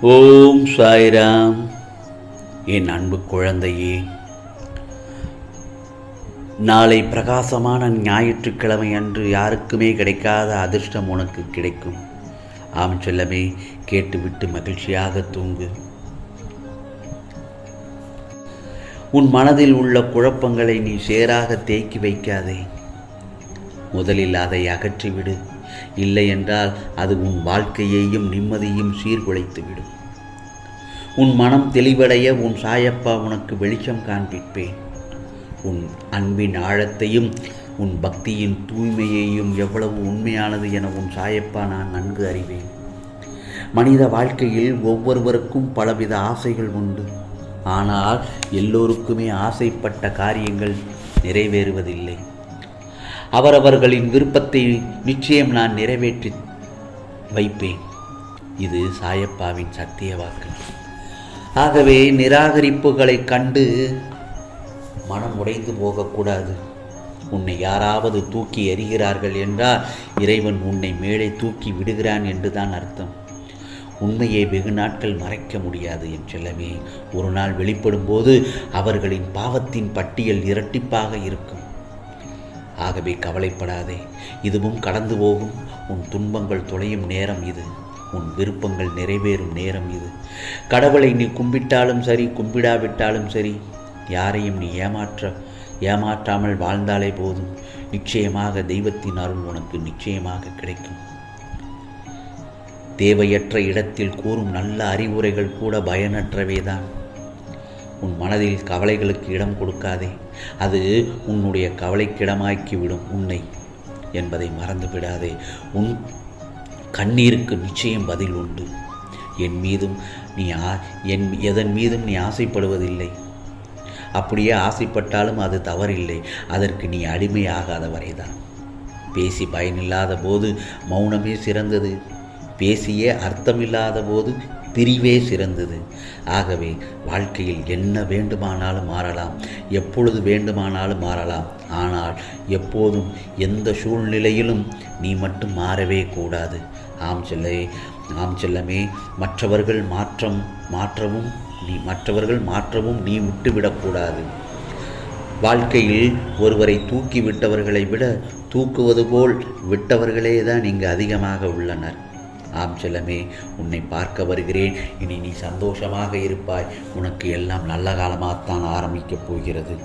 ஓம் சாய்ராம். என் அன்பு குழந்தையே நாளை பிரகாசமான ஞாயிற்றுக்கிழமை அன்று யாருக்குமே கிடைக்காத அதிர்ஷ்டம் உனக்கு கிடைக்கும். ஆம் செல்லமே கேட்டுவிட்டு மகிழ்ச்சியாக தூங்கு. உன் மனதில் உள்ள குழப்பங்களை நீ சேராக தேக்கி வைக்காதே. முதலில் அதை அகற்றிவிடு. இல்லை என்றால் அது உன் வாழ்க்கையையும் நிம்மதியும் சீர்குலைத்துவிடும். உன் மனம் தெளிவடைய உன் சாயப்பா உனக்கு வெளிச்சம் காண்பிப்பேன். உன் அன்பின் ஆழத்தையும் உன் பக்தியின் தூய்மையையும் எவ்வளவு உண்மையானது என உன் சாயப்பா நான் நன்கு அறிவேன். மனித வாழ்க்கையில் ஒவ்வொருவருக்கும் பலவித ஆசைகள் உண்டு. ஆனால் எல்லோருக்குமே ஆசைப்பட்ட காரியங்கள் நிறைவேறுவதில்லை. அவரவர்களின் விருப்பத்தை நிச்சயம் நான் நிறைவேற்றி வைப்பேன். இது சாயப்பாவின் சத்திய வாக்கு. ஆகவே நிராகரிப்புகளை கண்டு மனம் உடைந்து போகக்கூடாது. உன்னை யாராவது தூக்கி எறிகிறார்கள் என்றால் இறைவன் உன்னை மேலே தூக்கி விடுகிறான் என்றுதான் அர்த்தம். உண்மையை வெகு நாட்கள் மறைக்க முடியாது என் செல்லமே. ஒரு நாள் வெளிப்படும் போது அவர்களின் பாவத்தின் பட்டியல் இரட்டிப்பாக இருக்கும். ஆகவே கவலைப்படாதே. இதுவும் கடந்து போகும். உன் துன்பங்கள் தொலையும் நேரம் இது. உன் விருப்பங்கள் நிறைவேறும் நேரம் இது. கடவுளை நீ கும்பிட்டாலும் சரி கும்பிடாவிட்டாலும் சரி யாரையும் நீ ஏமாற்ற ஏமாற்றாமல் வாழ்ந்தாலே போதும். நிச்சயமாக தெய்வத்தின் அருள் உனக்கு நிச்சயமாக கிடைக்கும். தேவையற்ற இடத்தில் கூறும் நல்ல அறிவுரைகள் கூட பயனற்றவேதான். உன் மனதில் கவலைகளுக்கு இடம் கொடுக்காதே. அது உன்னுடைய கவலைக்கிடமாக்கிவிடும் உன்னை என்பதை மறந்து விடாதே. உன் கண்ணீருக்கு நிச்சயம் பதில் உண்டு. என் மீதும் நீ ஆ என் எதன் மீதும் நீ ஆசைப்படுவதில்லை. அப்படியே ஆசைப்பட்டாலும் அது தவறில்லை. அதற்கு நீ அடிமையாகாத வரைதான் பேசி பயனில்லாத போது மௌனமே சிறந்தது. பேசியே அர்த்தமில்லாத போது பிரிவே சிறந்தது. ஆகவே வாழ்க்கையில் என்ன வேண்டுமானாலும் மாறலாம். எப்பொழுது வேண்டுமானாலும் மாறலாம். ஆனால் எப்போதும் எந்த சூழ்நிலையிலும் நீ மட்டும் மாறவே கூடாது. ஆம் செல்லே ஆம் செல்லமே மற்றவர்கள் மாற்றம் மாற்றவும் நீ மற்றவர்கள் மாற்றவும் நீ விட்டுவிடக்கூடாது வாழ்க்கையில் ஒருவரை தூக்கி விட்டவர்களை விட தூக்குவது போல் விட்டவர்களே தான் இங்கு அதிகமாக உள்ளனர். ஆம் செல்லமே உன்னை பார்க்க வருகிறேன். இனி நீ சந்தோஷமாக இருப்பாய். உனக்கு எல்லாம் நல்ல காலமாகத்தான் ஆரம்பிக்கப் போகிறது.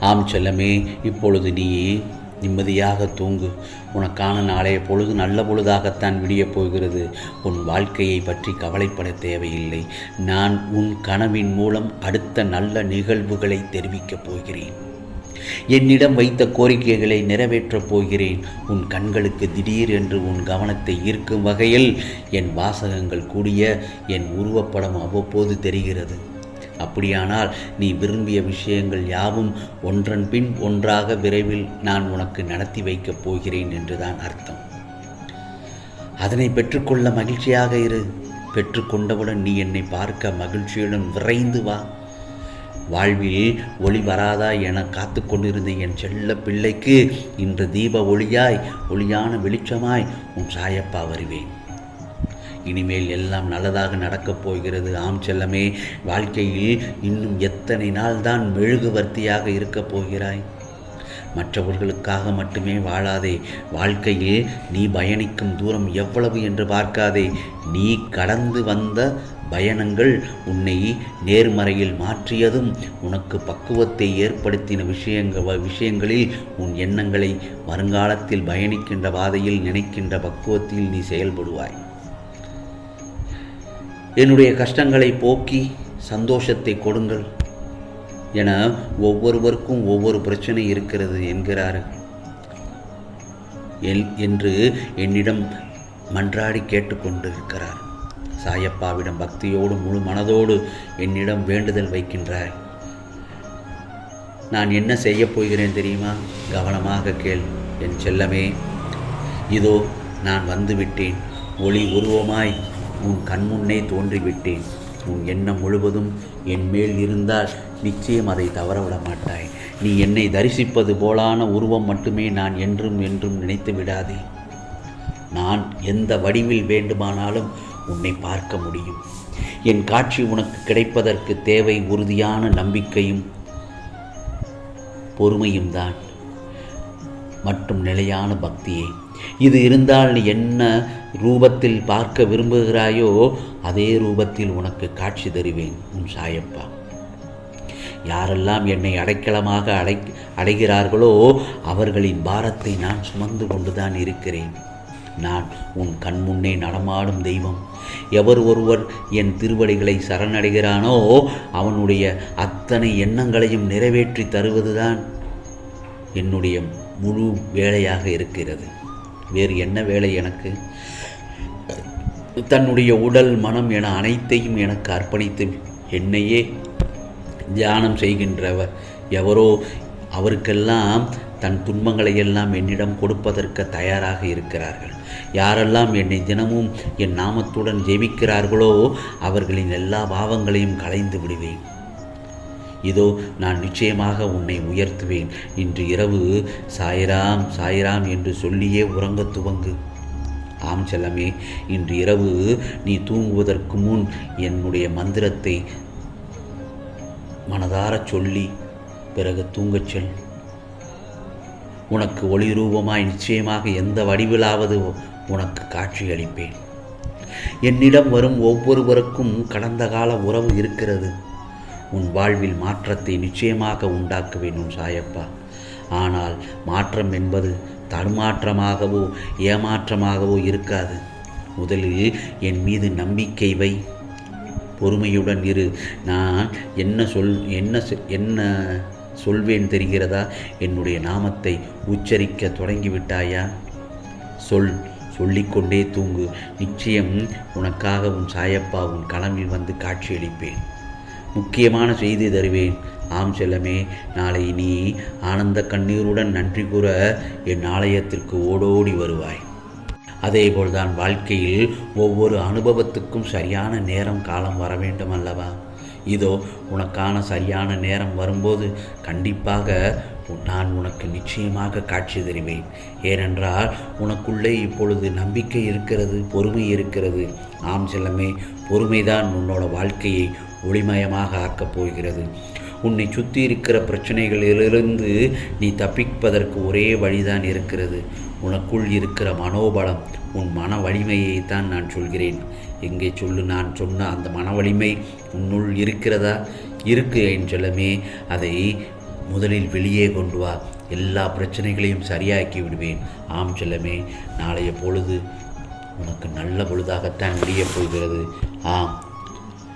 ஆம் செல்லமே இப்பொழுது நீ நிம்மதியாக தூங்கு. உனக்கான நாளைய பொழுது நல்ல பொழுதாகத்தான் விடியப் போகிறது. உன் வாழ்க்கையை பற்றி கவலைப்பட தேவையில்லை. நான் உன் கனவின் மூலம் அடுத்த நல்ல நிகழ்வுகளை தெரிவிக்கப் போகிறேன். என்னிடம் வைத்த கோரிக்கைகளை நிறைவேற்றப் போகிறேன். உன் கண்களுக்கு திடீர் என்று உன் கவனத்தை ஈர்க்கும் வகையில் என் வாசகங்கள் கூடிய என் உருவப்படம் அவ்வப்போது தெரிகிறது. அப்படியானால் நீ விரும்பிய விஷயங்கள் யாவும் ஒன்றன் பின் ஒன்றாக விரைவில் நான் உனக்கு நடத்தி வைக்கப் போகிறேன் என்றுதான் அர்த்தம். அதனை பெற்றுக்கொள்ள மகிழ்ச்சியாக இரு. பெற்றுக்கொண்டவுடன் நீ என்னை பார்க்க மகிழ்ச்சியுடன் விரைந்து வா. வாழ்வில் ஒளி வராதா என காத்து கொண்டிருந்த என் செல்ல பிள்ளைக்கு இன்று தீப ஒளியாய் ஒளியான வெளிச்சமாய் உன் சாயப்பா வருவேன். இனிமேல் எல்லாம் நல்லதாக நடக்கப் போகிறது. ஆம் செல்லமே வாழ்க்கையில் இன்னும் எத்தனை நாள் தான் மெழுகுவர்த்தியாக இருக்கப் போகிறாய்? மற்றவர்களுக்காக மட்டுமே வாழாதே. வாழ்க்கையில் நீ பயணிக்கும் தூரம் எவ்வளவு என்று பார்க்காதே. நீ கடந்து வந்த பயணங்கள் உன்னை நேர்மறையில் மாற்றியதும் உனக்கு பக்குவத்தை ஏற்படுத்தின விஷயங்கள் விஷயங்களில் உன் எண்ணங்களை வருங்காலத்தில் பயணிக்கின்ற பாதையில் நினைக்கின்ற பக்குவத்தில் நீ செயல்படுவாய். என்னுடைய கஷ்டங்களை போக்கி சந்தோஷத்தை கொடுங்கள். என ஒவ்வொருவருக்கும் ஒவ்வொரு பிரச்சனை இருக்கிறது என்கிறார்கள் என்று என்னிடம் மன்றாடி கேட்டுக்கொண்டிருக்கிறார். சாயப்பாவிடம் பக்தியோடு முழு மனதோடு என்னிடம் வேண்டுதல் வைக்கின்றார். நான் என்ன செய்யப் போகிறேன் தெரியுமா? கவனமாக கேள் என் செல்லமே. இதோ நான் வந்துவிட்டேன். ஒளி உருவமாய் உன் கண்முன்னே தோன்றிவிட்டேன். உன் எண்ணம் முழுவதும் என் மேல் இருந்தால் நிச்சயம் அதை தவறவிட மாட்டாய். நீ என்னை தரிசிப்பது போலான உருவம் மட்டுமே நான் என்றும் என்றும் நினைத்து விடாதே. நான் எந்த வடிவில் வேண்டுமானாலும் உன்னை பார்க்க முடியும். என் காட்சி உனக்கு கிடைப்பதற்கு தேவை உறுதியான நம்பிக்கையும் பொறுமையும் தான். மற்றும் நிலையான பக்தியே. இது இருந்தால் நீ என்ன ரூபத்தில் பார்க்க விரும்புகிறாயோ அதே ரூபத்தில் உனக்கு காட்சி தருவேன் உன் சாயப்பா. யாரெல்லாம் என்னை அடைக்கலமாக அடை அடைகிறார்களோ அவர்களின் பாரத்தை நான் சுமந்து கொண்டுதான் இருக்கிறேன். நான் உன் கண்முன்னே நடமாடும் தெய்வம். எவர் ஒருவர் என் திருவடிகளை சரணடைகிறானோ அவனுடைய அத்தனை எண்ணங்களையும் நிறைவேற்றி தருவதுதான் என்னுடைய முழு வேலையாக இருக்கிறது. வேறு என்ன வேலை எனக்கு? தன்னுடைய உடல் மனம் என அனைத்தையும் எனக்கு அர்ப்பணித்து என்னையே தியானம் செய்கின்றவர். எவரோ அவருக்கெல்லாம் தன் துன்பங்களை எல்லாம் என்னிடம் கொடுப்பதற்கு தயாராக இருக்கிறார்கள். யாரெல்லாம் என்னை தினமும் என் நாமத்துடன் ஜெபிக்கிறார்களோ அவர்களின் எல்லா பாவங்களையும் களைந்து விடுவேன். இதோ நான் நிச்சயமாக உன்னை உயர்த்துவேன். இன்று இரவு சாய்ராம் சாய்ராம் என்று சொல்லியே உறங்க துவங்கு. ஆம் செல்லமே இன்று இரவு நீ தூங்குவதற்கு முன் என்னுடைய மந்திரத்தை மனதாரச் சொல்லி பிறகு தூங்கச் செல். உனக்கு ஒளி ரூபமாய் நிச்சயமாக எந்த வடிவிலாவது உனக்கு காட்சியளிப்பேன் என்னிடம் வரும் ஒவ்வொருவருக்கும் கடந்த கால உறவு இருக்கிறது. உன் வாழ்வில் மாற்றத்தை நிச்சயமாக உண்டாக்குவேன் உன் சாயப்பா. ஆனால் மாற்றம் என்பது தடுமாற்றமாகவோ ஏமாற்றமாகவோ இருக்காது. முதலில் என் மீது நம்பிக்கை வை. பொறுமையுடன் இரு. நான் என்ன சொல் என்ன என்ன சொல்வேன் தெரிகிறதா? என்னுடைய நாமத்தை உச்சரிக்க தொடங்கிவிட்டாயா? சொல் சொல்லிக்கொண்டே தூங்கு. நிச்சயம் உனக்காக உன் சாயப்பா உன் கனவில் வந்து காட்சியளிப்பேன். முக்கியமான செய்தி தருவேன். ஆம் செல்லமே நாளை நீ ஆனந்த கண்ணீருடன் நன்றி கூற என் ஆலயத்திற்கு ஓடோடி வருவாய். அதேபோல்தான் வாழ்க்கையில் ஒவ்வொரு அனுபவத்துக்கும் சரியான நேரம் காலம் வர வேண்டும் அல்லவா இதோ உனக்கான சரியான நேரம் வரும்போது கண்டிப்பாக நான் உனக்கு நிச்சயமாக காட்சி தருவேன். ஏனென்றால் உனக்குள்ளே இப்பொழுது நம்பிக்கை இருக்கிறது பொறுமை இருக்கிறது. ஆம் செல்லமே பொறுமைதான் உன்னோட வாழ்க்கையை ஒளிமயமாக ஆக்கப் போகிறது. உன்னை சுற்றி இருக்கிற பிரச்சனைகளிலிருந்து நீ தப்பிப்பதற்கு ஒரே வழிதான் இருக்கிறது. உனக்குள் இருக்கிற மனோபலம் உன் மன வலிமையை தான் நான் சொல்கிறேன். எங்கே சொல்லு நான் சொன்ன அந்த மன வலிமை உன்னுள் இருக்கிறதா? இருக்கு என் செல்லமே அதை முதலில் வெளியே கொண்டு வா. எல்லா பிரச்சனைகளையும் சரியாக்கி விடுவேன். ஆம் செல்லமே நாளைய பொழுது உனக்கு நல்ல பொழுதாகத்தான் முடியப் போகிறது. ஆம்.